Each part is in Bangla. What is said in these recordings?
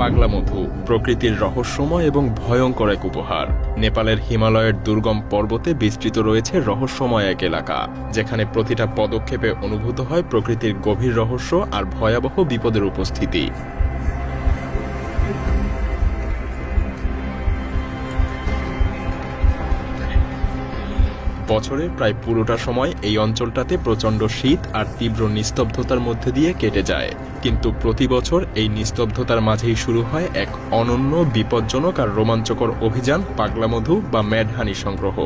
পাগলা মধু প্রকৃতির রহস্যময় এবং ভয়ঙ্কর এক উপহার। নেপালের হিমালয়ের দুর্গম পর্বতে বিস্তৃত রয়েছে রহস্যময় এক এলাকা, যেখানে প্রতিটা পদক্ষেপে অনুভূত হয় প্রকৃতির গভীর রহস্য আর ভয়াবহ বিপদের উপস্থিতি। বছরের প্রায় পুরোটা সময় এই অঞ্চলটাতে প্রচণ্ড শীত আর তীব্র নিস্তব্ধতার মধ্যে দিয়ে কেটে যায়। কিন্তু প্রতি বছর এই নিস্তব্ধতার মাঝেই শুরু হয় এক অনন্য বিপজ্জনক আর রোমাঞ্চকর অভিযান, পাগলামধু বা ম্যাডহানি সংগ্রহ।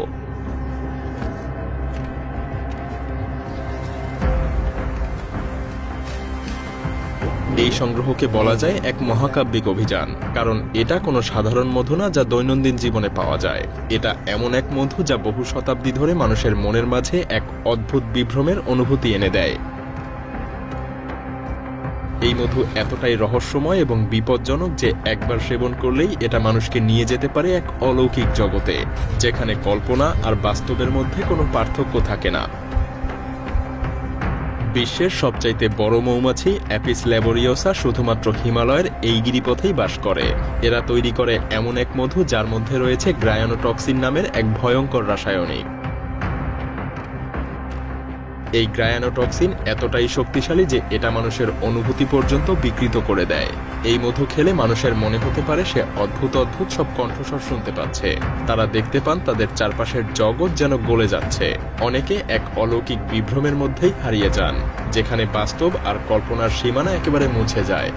এই সংগ্রহকে বলা যায় এক মহাকাব্যিক অভিযান, কারণ এটা কোনো সাধারণ মধু না যা দৈনন্দিন জীবনে পাওয়া যায়। এটা এমন এক মধু যা বহু শতাব্দী ধরে মানুষের মনের মাঝে এক অদ্ভুত বিভ্রমের অনুভূতি এনে দেয়। এই মধু এতটাই রহস্যময় এবং বিপজ্জনক যে একবার সেবন করলেই এটা মানুষকে নিয়ে যেতে পারে এক অলৌকিক জগতে, যেখানে কল্পনা আর বাস্তবের মধ্যে কোনো পার্থক্য থাকে না। বিশ্বের সবচাইতে বড় মৌমাছি অ্যাপিস ল্যাবোরিওসা শুধুমাত্র হিমালয়ের এই গিরিপথেই বাস করে। এরা তৈরি করে এমন এক মধু যার মধ্যে রয়েছে গ্রায়ানোটক্সিন নামের এক ভয়ঙ্কর রাসায়নিক। এই গ্রায়ানোটক্সিন এতটাই শক্তিশালী যে এটা মানুষের অনুভূতি পর্যন্ত বিকৃত করে দেয়। এই মধু খেলে মানুষের মনে হতে পারে সে অদ্ভুত অদ্ভুত সব কণ্ঠস্বর শুনতে পাচ্ছে। তারা দেখতে পান তাদের চারপাশের জগৎ যেন গলে যাচ্ছে। অনেকে এক অলৌকিক বিভ্রমের মধ্যেই হারিয়ে যান, যেখানে বাস্তব আর কল্পনার সীমানা একেবারে মুছে যায়।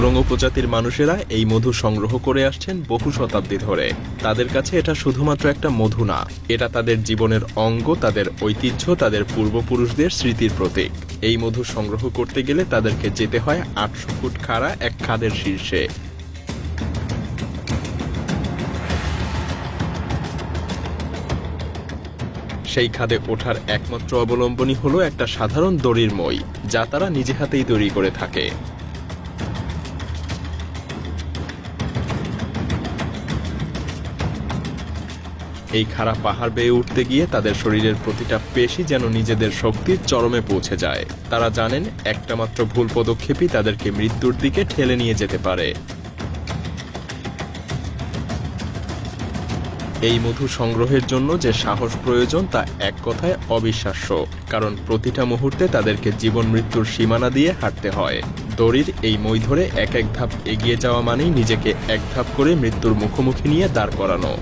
গুরং উপজাতির মানুষেরা এই মধু সংগ্রহ করে আসছেন বহু শতাব্দী ধরে। তাদের কাছে এটা শুধুমাত্র একটা মধু না, এটা তাদের জীবনের অঙ্গ, তাদের ঐতিহ্য, তাদের পূর্বপুরুষদের স্মৃতির প্রতীক। এই মধু সংগ্রহ করতে গেলে তাদেরকে যেতে হয় আটশো ফুট খাড়া এক খাদের শীর্ষে। সেই খাদে ওঠার একমাত্র অবলম্বনই হলো একটা সাধারণ দড়ির মই, যা তারা নিজে হাতেই তৈরি করে থাকে। এই খাড়া পাহাড় বেয়ে উঠতে গিয়ে তাদের শরীরের প্রতিটা পেশি যেন নিজেদের শক্তির চরমে পৌঁছে যায়। তারা জানেন একটা মাত্র ভুল পদক্ষেপই তাদেরকে মৃত্যুর দিকে ঠেলে নিয়ে যেতে পারে। এই মধু সংগ্রহের জন্য যে সাহস প্রয়োজন তা এক কথায় অবিশ্বাস্য, কারণ প্রতিটা মুহূর্তে তাদেরকে জীবন মৃত্যুর সীমানা দিয়ে হাঁটতে হয়। দড়ির এই মই ধরে এক এক ধাপ এগিয়ে যাওয়া মানেই নিজেকে এক ধাপ করে মৃত্যুর মুখোমুখি নিয়ে দাঁড় করানো।